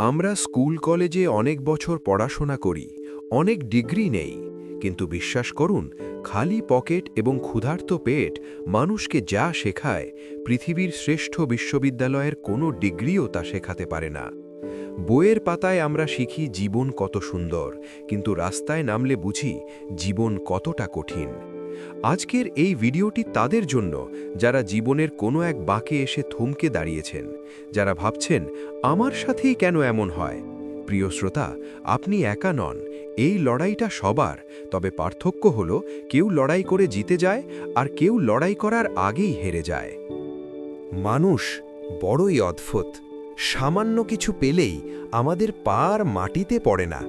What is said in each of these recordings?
আমরা স্কুল কলেজে অনেক বছর পড়াশোনা করি, অনেক ডিগ্রি নেই। কিন্তু বিশ্বাস করুন, খালি পকেট এবং ক্ষুধার্ত পেট মানুষকে যা শেখায়, পৃথিবীর শ্রেষ্ঠ বিশ্ববিদ্যালয়ের কোনো ডিগ্রিও তা শেখাতে পারে না। বইয়ের পাতায় আমরা শিখি জীবন কত সুন্দর, কিন্তু রাস্তায় নামলে বুঝি জীবন কতটা কঠিন। আজকের এই ভিডিওটি তাদের জন্য যারা জীবনের কোনো এক বাঁকে এসে থমকে দাঁড়িয়েছেন, যারা ভাবছেন, আমার সাথেই কেন এমন হয়? প্রিয় শ্রোতা, আপনি একা নন, এই লড়াইটা সবার, তবে পার্থক্য হল কেউ লড়াই করে জিতে যায় আর কেউ লড়াই করার আগেই হেরে যায়। মানুষ বড়ই অদ্ভুত, সামান্য কিছু পেলেই আমাদের পার মাটিতে পড়ে না।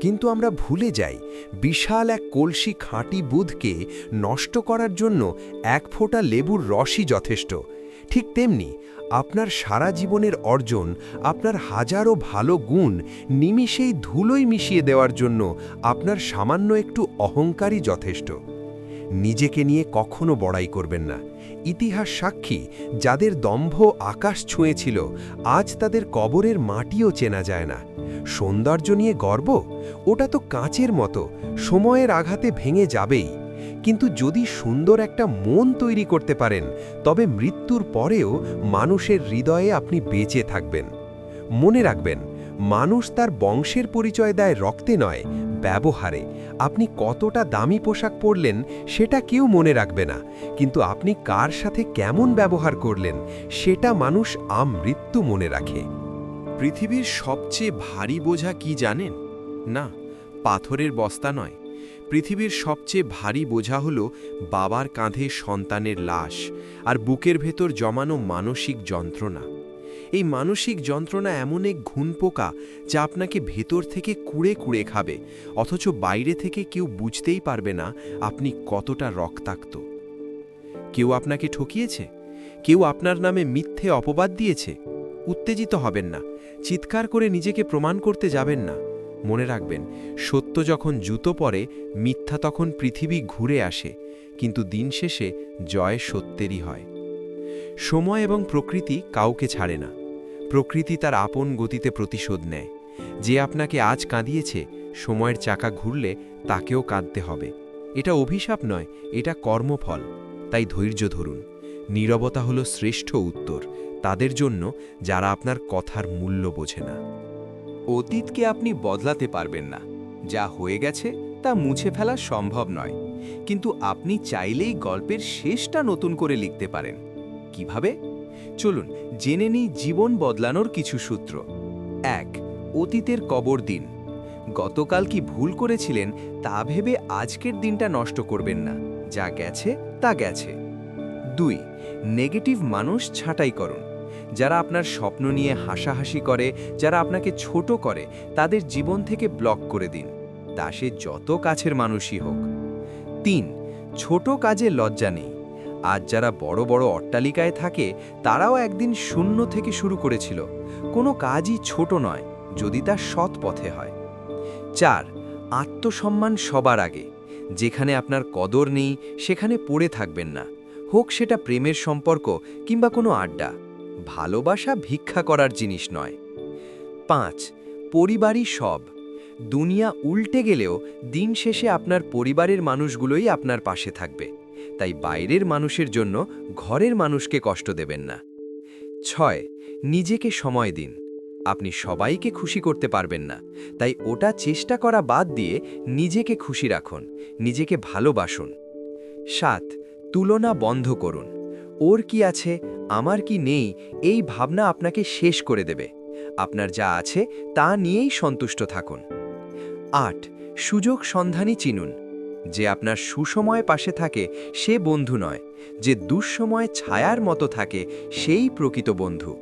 কিন্তু আমরা ভুলে যাই, বিশাল এক কলসি খাঁটি বুধকে নষ্ট করার জন্য এক ফোঁটা লেবুর রসই যথেষ্ট। ঠিক তেমনি, আপনার সারা জীবনের অর্জন, আপনার হাজারো ভালো গুণ নিমিষেই ধুলোই মিশিয়ে দেওয়ার জন্য আপনার সামান্য একটু অহংকারই যথেষ্ট। নিজেকে নিয়ে কখনো বড়াই করবেন না। ইতিহাস সাক্ষী, যাদের দম্ভ আকাশ ছুঁয়েছিল, আজ তাদের কবরের মাটিও চেনা যায় না। সৌন্দর্য নিয়ে গর্ব? ওটা তো কাঁচের মতো, সময়ের আঘাতে ভেঙে যাবেই। কিন্তু যদি সুন্দর একটা মন তৈরি করতে পারেন, তবে মৃত্যুর পরেও মানুষের হৃদয়ে আপনি বেঁচে থাকবেন। মনে রাখবেন, মানুষ তার বংশের পরিচয় দেয় রক্তে নয়, ব্যবহারে। আপনি কতটা দামি পোশাক পরলেন, সেটা কেউ মনে রাখবে না। কিন্তু আপনি কার সাথে কেমন ব্যবহার করলেন, সেটা মানুষ আমৃত্যু মনে রাখে। পৃথিবীর সবচেয়ে ভারী বোঝা কি জানেন? না, পাথরের বস্তা নয়। পৃথিবীর সবচেয়ে ভারী বোঝা হল বাবার কাঁধে সন্তানের লাশ আর বুকের ভেতর জমানো মানসিক যন্ত্রণা। এই মানসিক যন্ত্রণা এমন এক ঘুণ পোকা যা আপনাকে ভেতর থেকে কুড়ে কুড়ে খাবে, অথচ বাইরে থেকে কেউ বুঝতেই পারবে না আপনি কতটা রক্তাক্ত। কেউ আপনাকে ঠকিয়েছে? কেউ আপনার নামে মিথ্যে অপবাদ দিয়েছে? উত্তেজিত হবেন না, চিৎকার করে নিজেকে প্রমাণ করতে যাবেন না। মনে রাখবেন, সত্য যখন জুতো পরে, মিথ্যা তখন পৃথিবী ঘুরে আসে, কিন্তু দিন শেষে জয় সত্যেরই হয়। সময় এবং প্রকৃতি কাউকে ছাড়ে না। প্রকৃতি তার আপন গতিতে প্রতিশোধ নেয়। যে আপনাকে আজ কাঁদিয়েছে, সময়ের চাকা ঘুরলে তাকেও কাঁদতে হবে। এটা অভিশাপ নয়, এটা কর্মফল। তাই ধৈর্য ধরুন। নীরবতা হলো শ্রেষ্ঠ উত্তর। তাদের জন্য যারা আপনার কথার মূল্য বোঝে না। অতীতকে আপনি বদলাতে পারবেন না। যা হয়ে গেছে, তা মুছে ফেলা সম্ভব নয়। কিন্তু আপনি চাইলেই গল্পের শেষটা নতুন করে লিখতে পারেন। কীভাবে? চলুন, জেনে নিই জীবন বদলানোর কিছু সূত্র। এক, অতীতের কবর দিন। গতকাল কি ভুল করেছিলেন, তা ভেবে আজকের দিনটা নষ্ট করবেন না। যা গেছে, তা গেছে। দুই, নেগেটিভ মানুষ ছাঁটাই করুন। যারা আপনার স্বপ্ন নিয়ে হাসাহাসি করে, যারা আপনাকে ছোট করে, তাদের জীবন থেকে ব্লক করে দিন। তা সে যত কাছের মানুষই হোক। তিন, ছোট কাজে লজ্জা নেই। আজ যারা বড় বড় অট্টালিকায় থাকে, তারাও একদিন শূন্য থেকে শুরু করেছিল। কোনো কাজই ছোট নয়, যদি তা সৎ পথে হয়। চার, আত্মসম্মান সবার আগে। যেখানে আপনার কদর নেই, সেখানে পড়ে থাকবেন না। হোক সেটা প্রেমের সম্পর্ক কিংবা কোনো আড্ডা। ভালোবাসা ভিক্ষা করার জিনিস নয়। পাঁচ, পরিবারই সব। দুনিয়া উল্টে গেলেও দিন শেষে আপনার পরিবারের মানুষগুলোই আপনার পাশে থাকবে। তাই বাইরের মানুষের জন্য ঘরের মানুষকে কষ্ট দেবেন না। ছয়, নিজেকে সময় দিন। আপনি সবাইকে খুশি করতে পারবেন না। তাই ওটা চেষ্টা করা বাদ দিয়ে নিজেকে খুশি রাখুন, নিজেকে ভালোবাসুন। সাত, তুলনা বন্ধ করুন। ওর কি আছে? আমার কি নেই, এই ভাবনা আপনাকে শেষ করে দেবে। আপনার যা আছে, তা নিয়েই সন্তুষ্ট থাকুন। আট, সুযোগ সন্ধানী চিনুন। যে আপনার সুসময় পাশে থাকে, সে বন্ধু নয়। যে দুঃসময় ছায়ার মতো থাকে, সেই প্রকৃত বন্ধু।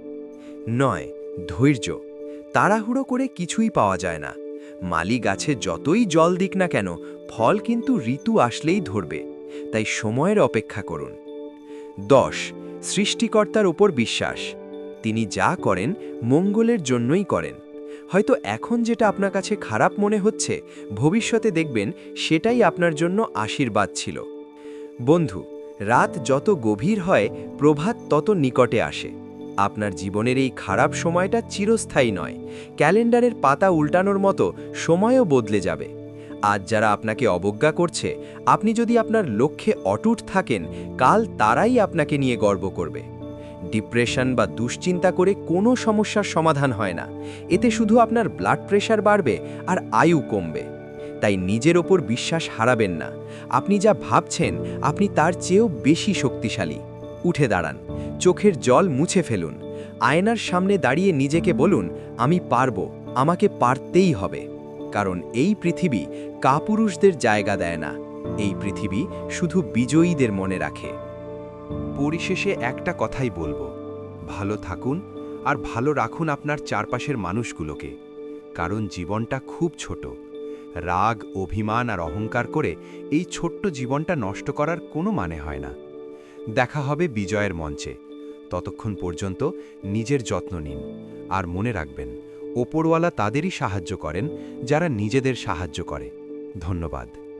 নয়, ধৈর্য। তাড়াহুড়ো করে কিছুই পাওয়া যায় না। মালি গাছে যতই জল দিক না কেন, ফল কিন্তু ঋতু আসলেই ধরবে। তাই সময়ের অপেক্ষা করুন। দশ সৃষ্টিকর্তার ওপর বিশ্বাস। তিনি যা করেন, মঙ্গলের জন্যই করেন। হয়তো এখন যেটা আপনার কাছে খারাপ মনে হচ্ছে, ভবিষ্যতে দেখবেন সেটাই আপনার জন্য আশীর্বাদ ছিল। বন্ধু, রাত যত গভীর হয়, প্রভাত তত নিকটে আসে। আপনার জীবনের এই খারাপ সময়টা চিরস্থায়ী নয়। ক্যালেন্ডারের পাতা উল্টানোর মতো সময়ও বদলে যাবে। আজ যারা আপনাকে অবজ্ঞা করছে, আপনি যদি আপনার লক্ষ্যে অটুট থাকেন, কাল তারাই আপনাকে নিয়ে গর্ব করবে। ডিপ্রেশন বা দুশ্চিন্তা করে কোনো সমস্যার সমাধান হয় না। এতে শুধু আপনার ব্লাড প্রেশার বাড়বে আর আয়ু কমবে। তাই নিজের ওপর বিশ্বাস হারাবেন না। আপনি যা ভাবছেন, আপনি তার চেয়েও বেশি শক্তিশালী। উঠে দাঁড়ান। চোখের জল মুছে ফেলুন। আয়নার সামনে দাঁড়িয়ে নিজেকে বলুন, আমি পারব। আমাকে পারতেই হবে। কারণ এই পৃথিবী কাপুরুষদের জায়গা দেয় না। এই পৃথিবী শুধু বিজয়ীদের মনে রাখে। পরিশেষে একটা কথাই বলব। ভালো থাকুন আর ভালো রাখুন আপনার চারপাশের মানুষগুলোকে। কারণ জীবনটা খুব ছোট। রাগ, অভিমান আর অহংকার করে এই ছোট্ট জীবনটা নষ্ট করার কোনো মানে হয় না। দেখা হবে বিজয়ের মঞ্চে। ততক্ষণ পর্যন্ত নিজের যত্ন নিন। আর মনে রাখবেন ওপরওয়ালা তাদেরই সাহায্য করেন যারা নিজেদের সাহায্য করে। ধন্যবাদ।